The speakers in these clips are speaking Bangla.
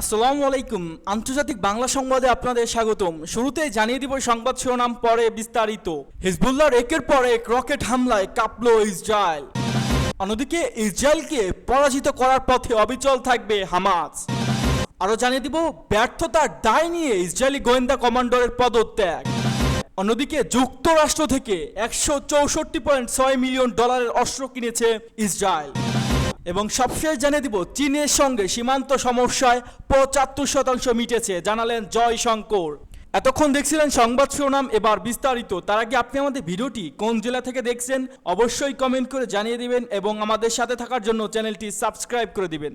আসসালামু আলাইকুম। আন্তর্জাতিক বাংলা সংবাদে আপনাদের স্বাগতম। শুরুতেই জানিয়ে দিব সংবাদ শিরোনাম, পরে বিস্তারিত। হিজবুল্লাহর একের পর এক রকেট হামলায় কাঁপল ইসরায়েল। অন্যদিকে ইসরায়েলকে পরাজিত করার পথে অবিচল থাকবে হামাস। আরও জানিয়ে দিব, ব্যর্থতার দায় নিয়ে ইসরায়েলি গোয়েন্দা কমান্ডারের পদত্যাগ। অন্যদিকে যুক্তরাষ্ট্র থেকে একশো চৌষট্টি পয়েন্ট ছয় মিলিয়ন ডলারের অস্ত্র কিনেছে ইসরায়েল। এবং সবশেষ জানিয়ে দিব, চীনের সঙ্গে সীমান্ত সমস্যায় পঁচাত্তর শতাংশ মিটেছে, জানালেন জয় শঙ্কর। এতক্ষণ দেখছিলেন সংবাদ শিরোনাম, এবার বিস্তারিত। তার আগে আপনি আমাদের ভিডিওটি কোন জেলা থেকে দেখছেন, অবশ্যই কমেন্ট করে জানিয়ে দিবেন এবং আমাদের সাথে থাকার জন্য চ্যানেলটি সাবস্ক্রাইব করে দিবেন।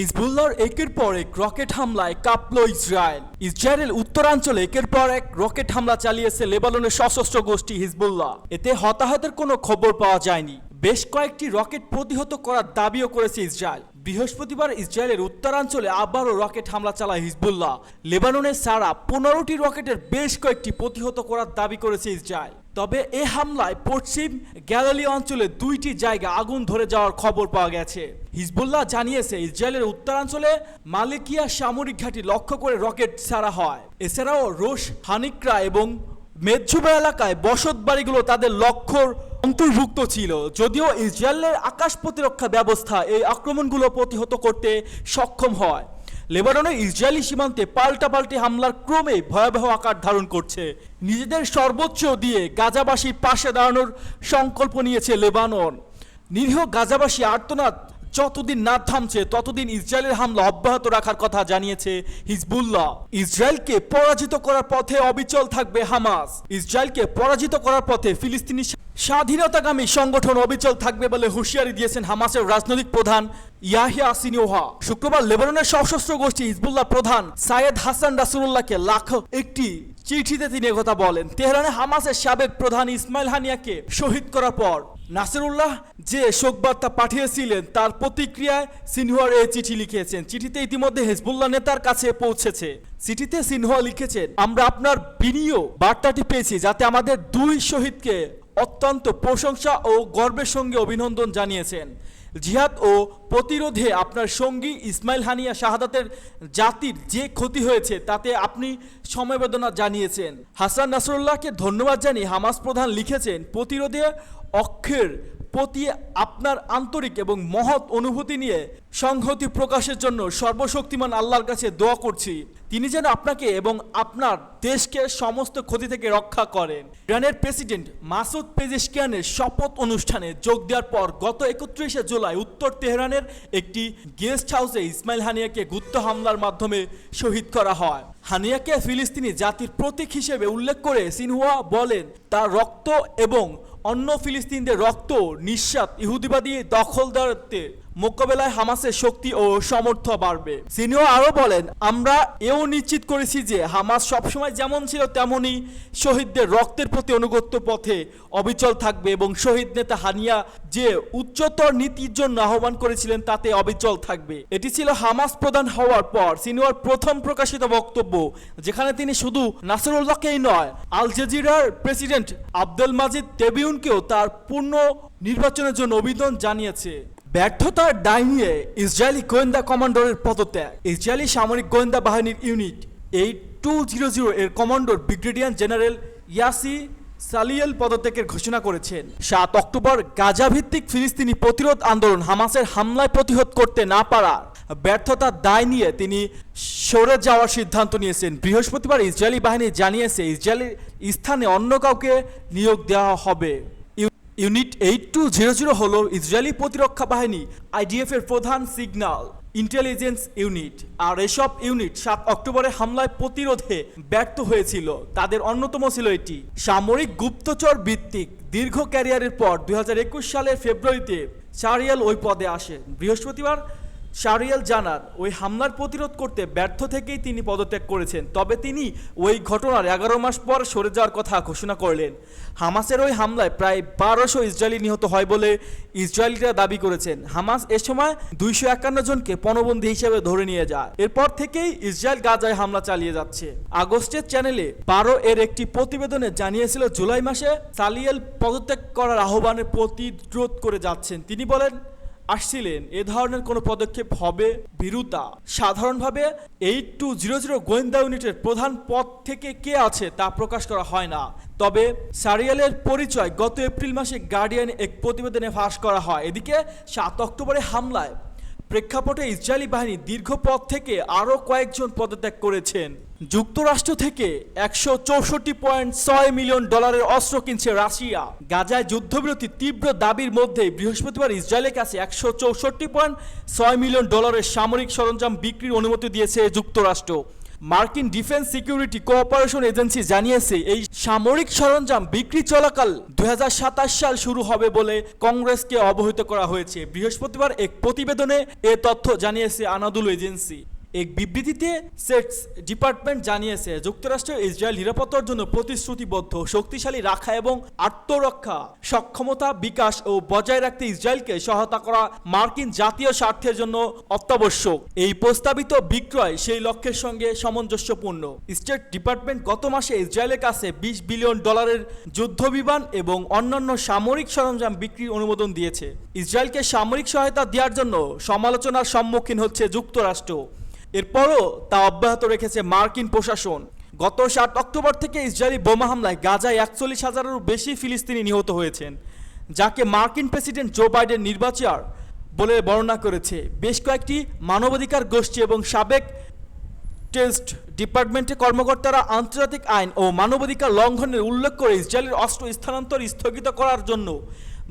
হিজবুল্লাহর একের পর এক রকেট হামলায় কাঁপল ইসরায়েল। ইসরায়েলের উত্তরাঞ্চলে একের পর এক রকেট হামলা চালিয়েছে লেবাননের সশস্ত্র গোষ্ঠী হিজবুল্লাহ। এতে হতাহতের কোনো খবর পাওয়া যায়নি। বেশ কয়েকটি রকেট প্রতিহত করার দাবিও করেছে ইসরায়েল। বৃহস্পতিবার ইসরায়েলের উত্তরাঞ্চলে আবারও রকেট হামলা চালায় হিজবুল্লাহ। লেবাননের সারা পনেরোটি রকেটের বেশ কয়েকটি প্রতিহত করার দাবি করেছে ইসরায়েল। তবে এ হামলায় পশ্চিম গ্যালালি অঞ্চলে দুইটি জায়গা আগুন ধরে যাওয়ার খবর পাওয়া গেছে। হিজবুল্লাহ জানিয়েছে, ইসরায়েলের উত্তরাঞ্চলে মালিকিয়া সামরিক ঘাঁটি লক্ষ্য করে রকেট ছাড়া হয়। এছাড়াও রোশ, হানিকরা এবং মেদজুবা এলাকায় বসত বাড়িগুলো তাদের লক্ষ্যর অন্তর্ভুক্ত ছিল। যদিও ইসরায়েলের আকাশ প্রতিরক্ষা ব্যবস্থা এই আক্রমণগুলো প্রতিহত করতে সক্ষম হয়। লেবাননের ইসরায়েলি সীমান্তে পাল্টাপাল্টি হামলার ক্রমে ভয়াবহ আকার ধারণ করছে। নিজেদের সর্বোচ্চ দিয়ে গাজাবাসীর পাশে দাঁড়ানোর সংকল্প নিয়েছে লেবানন। নিরীহ গাজাবাসী আর্তনাদ যতদিন না থামছে, ততদিন ইসরায়েলের হামলা অব্যাহত রাখার কথা জানিয়েছে হিজবুল্লাহ। ইসরায়েলকে পরাজিত করার পথে অবিচল থাকবে হামাস। ইসরায়েলকে পরাজিত করার পথে ফিলিস্তিনি স্বাধীনতাগামী সংগঠন অবিচল থাকবে বলে হুঁশিয়ারি দিয়েছেন হামাসের রাজনৈতিক প্রধান ইয়াহিয়া সিনিওহা শুক্রবার লেবাননের সশস্ত্র গোষ্ঠী হিজবুল্লাহ প্রধান সায়েদ হাসান রাসুল্লাহকে লাখ একটি চিঠিতে তিনি একথা বলেন, তেহরানে হামাসের সাবেক প্রধান ইসমাইল হানিয়াকে শহীদ করার পর নাসিরুল্লাহ যে শোকবার্তা পাঠিয়েছিলেন, তার প্রতিক্রিয়ায় সিনহুয়ার এই চিঠি লিখেছেন। চিঠিতে ইতিমধ্যে হেজবুল্লাহ নেতার কাছে পৌঁছেছে। চিঠিতে সিনহুয়া লিখেছেন, আমরা আপনার বিনিয়োগ বার্তাটি পেয়েছি যাতে আমাদের দুই শহীদকে অত্যন্ত প্রশংসা ও গর্বের সঙ্গে অভিনন্দন জানিয়েছেন। জিহাদ ও প্রতিরোধে আপনার সঙ্গী ইসমাইল হানিয়া শাহাদাতের জাতির যে ক্ষতি হয়েছে তাতে আপনি সমবেদনা জানিয়েছেন। হাসান নাসরুল্লাহকে ধন্যবাদ জানিয়ে হামাস প্রধান লিখেছেন, প্রতিরোধে অক্ষের প্রতি আপনার আন্তরিক এবং মহৎ অনুভূতি নিয়ে সংহতি প্রকাশের জন্য সর্বশক্তিমান আল্লাহর কাছে দোয়া করছি। তিনি যেন আপনাকে এবং আপনার দেশকে সমস্ত ক্ষতি থেকে রক্ষা করেন। ইরানের প্রেসিডেন্ট মাসুদ পেজেশকিয়ানের শপথ অনুষ্ঠানে যোগ দেওয়ার পর গত একত্রিশে জুলাই উত্তর তেহরানের একটি গেস্ট হাউসে ইসমাইল হানিয়াকে গুপ্ত হামলার মাধ্যমে শহীদ করা হয়। হানিয়াকে ফিলিস্তিনি জাতির প্রতীক হিসেবে উল্লেখ করে সিনহুয়া বলেন, তার রক্ত এবং অন্য ফিলিস্তিনদের রক্ত নিঃস্বাত ইহুদিবাদী দখলদারত্বে মোকাবেলায় হামাসের শক্তি ও সমর্থ বাড়বে। সিনিও আরও বলেন, আমরা এও নিশ্চিত করেছি যে হামাস সবসময় যেমন ছিল তেমনই শহীদদের রক্তের প্রতি অনুগত্য পথে অবিচল থাকবে এবং শহীদ নেতা হানিয়া যে উচ্চতর নীতির জন্য আহ্বান করেছিলেন তাতে অবিচল থাকবে। এটি ছিল হামাস প্রধান হওয়ার পর সিনিয়র প্রথম প্রকাশিত বক্তব্য, যেখানে তিনি শুধু নাসরুল্লাহকেই নয়, আল জাজিরার প্রেসিডেন্ট আব্দুল মাজিদ টেবিউনকেও তার পূর্ণ নির্বাচনের জন্য অভিনন্দন জানিয়েছে। ব্যর্থতার দায় নিয়ে ইসরায়েলি গোয়েন্দা কমান্ডারের পদত্যাগ। ইসরায়েলি সামরিক গোয়েন্দা বাহিনীর unit eight two zero zero এর commander brigadier general Yossi Sariel পদত্যাগের ঘোষণা করেছেন। সাত অক্টোবর গাজা ভিত্তিক ফিলিস্তিনি প্রতিরোধ আন্দোলন হামাসের হামলায় প্রতিহত করতে না পারার ব্যর্থতার দায় নিয়ে তিনি সরে যাওয়ার সিদ্ধান্ত নিয়েছেন। বৃহস্পতিবার ইসরায়েলি বাহিনী জানিয়েছে, ইসরায়েলের স্থানে অন্য কাউকে নিয়োগ দেওয়া হবে। Unit eight two zero zero হল ইসরায়েলি প্রতিরক্ষা বাহিনী আইডিএফ এর প্রধান সিগন্যাল ইন্টেলিজেন্স ইউনিট। আর এসব ইউনিট সাত অক্টোবরের হামলায় প্রতিরোধে ব্যর্থ হয়েছিল। তাদের অন্যতম ছিল এটি। সামরিক গুপ্তচর ভিত্তিক দীর্ঘ ক্যারিয়ারের পর দুই হাজার একুশ সালের ফেব্রুয়ারিতে চারিয়াল ওই পদে আসে। বৃহস্পতিবার শারিয়াল জানার ওই হামলার প্রতিরোধ করতে ব্যর্থ থেকেই তিনি পদত্যাগ করেছেন, তবে তিনি ওই ঘটনার এগারো মাস পর সরে যাওয়ার কথা ঘোষণা করলেন। হামাসের ওই হামলায় প্রায় বারোশো ইসরায়েলি নিহত হয় বলে ইসরায়েলিরা দাবি করেছেন। হামাস এ সময় দুইশো একান্ন জনকে পণবন্দী হিসেবে ধরে নিয়ে যায়। এরপর থেকেই ইসরায়েল গাজায় হামলা চালিয়ে যাচ্ছে। আগস্টের চ্যানেলে বারো এর একটি প্রতিবেদনে জানিয়েছিল, জুলাই মাসে সালিয়েল পদত্যাগ করার আহ্বানের প্রতিরোধ করে যাচ্ছেন। তিনি বলেন আসছিলেন, এ ধরনের কোনো পদক্ষেপ হবে? বিরুতা, সাধারণভাবে এইট টু জিরো জিরো গোয়েন্দা ইউনিটের প্রধান পদ থেকে কে আছে তা প্রকাশ করা হয় না। তবে সারিয়ালের পরিচয় গত এপ্রিল মাসে গার্ডিয়ান এক প্রতিবেদনে ফাঁস করা হয়। এদিকে সাত অক্টোবরে হামলায় প্রেক্ষাপটে ইসরায়েলি বাহিনী দীর্ঘ পথ থেকে আরও কয়েকজন পদত্যাগ করেছেন। যুক্তরাষ্ট্র থেকে একশো চৌষট্টি পয়েন্ট ছয় মিলিয়ন ডলারের অস্ত্র কিনছে রাশিয়া। গাজায় যুদ্ধবিরতি তীব্র দাবির মধ্যে বৃহস্পতিবার ইসরায়েলের কাছে একশো চৌষট্টি পয়েন্ট ছয় মিলিয়ন ডলারের সামরিক সরঞ্জাম বিক্রির অনুমতি দিয়েছে যুক্তরাষ্ট্র। মার্কিন ডিফেন্স সিকিউরিটি কোঅপারেশন এজেন্সি জানিয়েছে, এই সামরিক সরঞ্জাম বিক্রি চলাকাল দুই হাজার সাতাশ সাল শুরু হবে বলে কংগ্রেসকে অবহিত করা হয়েছে। বৃহস্পতিবার এক প্রতিবেদনে এ তথ্য জানিয়েছে আনাদুল এজেন্সি। এক বিবৃতিতে সেক্স ডিপার্টমেন্ট জানিয়েছে, যুক্তরাষ্ট্র ইসরায়েল নিরাপত্তার জন্য প্রতিশ্রুতিবদ্ধ, শক্তিশালী রাখা এবং আত্মরক্ষা, সক্ষমতা বিকাশ ও বজায় রাখতে ইসরায়েলকে সহায়তা করা মার্কিন জাতীয় স্বার্থের জন্য অত্যাবশ্যক। এই প্রস্তাবিত বিক্রয় সেই লক্ষ্যের সঙ্গে সামঞ্জস্যপূর্ণ। স্টেট ডিপার্টমেন্ট গত মাসে ইসরায়েলের কাছে বিশ বিলিয়ন ডলারের যুদ্ধবিমান এবং অন্যান্য সামরিক সরঞ্জাম বিক্রির অনুমোদন দিয়েছে। ইসরায়েলকে সামরিক সহায়তা দেওয়ার জন্য সমালোচনার সম্মুখীন হচ্ছে যুক্তরাষ্ট্র। এরপরও তা অব্যাহত রেখেছে মার্কিন প্রশাসন। গত সাত অক্টোবর থেকে ইসরায়েলি বোমা হামলায় গাজায় একচল্লিশ হাজারেরও বেশি ফিলিস্তিনি নিহত হয়েছেন, যাকে মার্কিন প্রেসিডেন্ট জো বাইডেন নির্বাচন বলে বর্ণনা করেছে। বেশ কয়েকটি মানবাধিকার গোষ্ঠী এবং সাবেক টেস্ট ডিপার্টমেন্টের কর্মকর্তারা আন্তর্জাতিক আইন ও মানবাধিকার লঙ্ঘনের উল্লেখ করে ইসরায়েলের অস্ত্র স্থানান্তর স্থগিত করার জন্য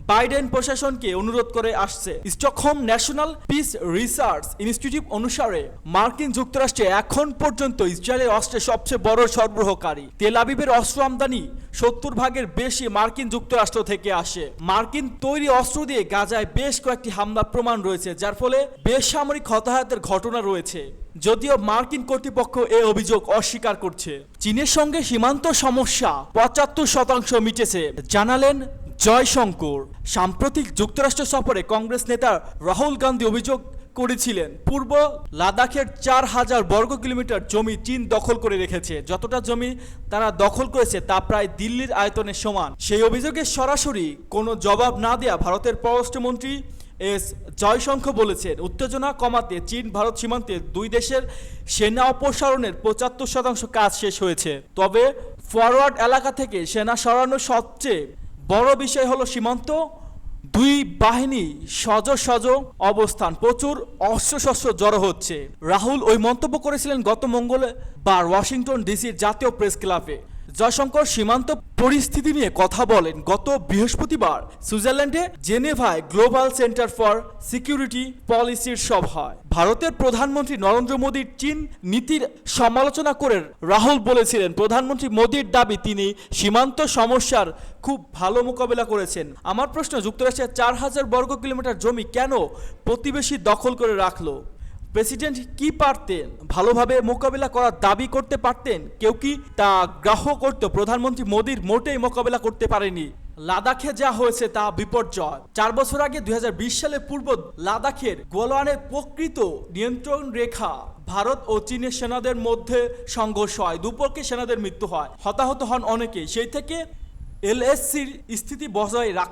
বাইডেন প্রশাসনকে অনুরোধ করে আসছে। Stockholm National Peace Research Institute অনুসারে মার্কিন যুক্তরাষ্ট্রে এখন পর্যন্ত ইসরায়েলের অস্ত্রের সবচেয়ে বড় সরবরাহকারী। তেল আবিবের অস্ত্র আমদানি সত্তর ভাগের বেশি মার্কিন যুক্তরাষ্ট্র থেকে আসে। মার্কিন তৈরি অস্ত্র দিয়ে গাজায় বেশ কয়েকটি হামলা প্রমাণ রয়েছে, যার ফলে বেসামরিক হতাহতের ঘটনা রয়েছে। যদিও মার্কিন কর্তৃপক্ষ এ অভিযোগ অস্বীকার করছে। চীনের সঙ্গে সীমান্ত সমস্যা পঁচাত্তর শতাংশ মিটেছে, জানালেন জয়শঙ্কর। সাম্প্রতিক যুক্তরাষ্ট্র সফরে কংগ্রেস নেতা রাহুল গান্ধী অভিযোগ করেছিলেন, পূর্ব লাদাখের চার হাজার বর্গ কিলোমিটার জমি চীন দখল করে রেখেছে। যতটা জমি তারা দখল করেছে তা প্রায় দিল্লির আয়তনের সমান। সেই অভিযোগের সরাসরি কোনো জবাব না দেয়া ভারতের পররাষ্ট্রমন্ত্রী এস জয়শঙ্খ বলেছেন, উত্তেজনা কমাতে চীন ভারত সীমান্তে দুই দেশের সেনা অপসারণের পঁচাত্তর শতাংশ কাজ শেষ হয়েছে। তবে ফরওয়ার্ড এলাকা থেকে সেনা সরানোর সবচেয়ে বড় বিষয় হলো সীমান্ত। দুই বাহিনী সজ সজ অবস্থান। প্রচুর অস্ত্রশস্ত্র জড়ো হচ্ছে। রাহুল ওই মন্তব্য করেছিলেন গত মঙ্গলবার ওয়াশিংটন ডিসির জাতীয় প্রেস ক্লাবে। জয়শঙ্কর সীমান্ত পরিস্থিতি নিয়ে কথা বলেন গত বৃহস্পতিবার সুইজারল্যান্ডে জেনেভায় গ্লোবাল সেন্টার ফর সিকিউরিটি পলিসির সভায়। ভারতের প্রধানমন্ত্রী নরেন্দ্র মোদীর চীন নীতির সমালোচনা করে রাহুল বলেছিলেন, প্রধানমন্ত্রী মোদীর দাবি তিনি সীমান্ত সমস্যার খুব ভালো মোকাবেলা করেছেন। আমার প্রশ্ন, যুক্তরাষ্ট্রের চার হাজার বর্গ কিলোমিটার জমি কেন প্রতিবেশী দখল করে রাখল? প্রেসিডেন্ট কি পারতেন? ভালোভাবে মোকাবিলা করার দাবি করতে পারতেন? কেউ কি তা গ্রাহ্য করতো? প্রধানমন্ত্রী মোদীর মোটেই মোকাবিলা করতে পারেনি। লাদাখে যা হয়েছে তা বিপর্যয়। চার বছর আগে দুই সালে পূর্ব লাদাখের গোলওয়ানের প্রকৃত নিয়ন্ত্রণ রেখা ভারত ও চীনের সেনাদের মধ্যে সংঘর্ষ হয়। দুপক্ষে সেনাদের মৃত্যু হয়। হতাহত হন অনেকে সেই থেকে এলএসসির স্থিতি বজায় রাখ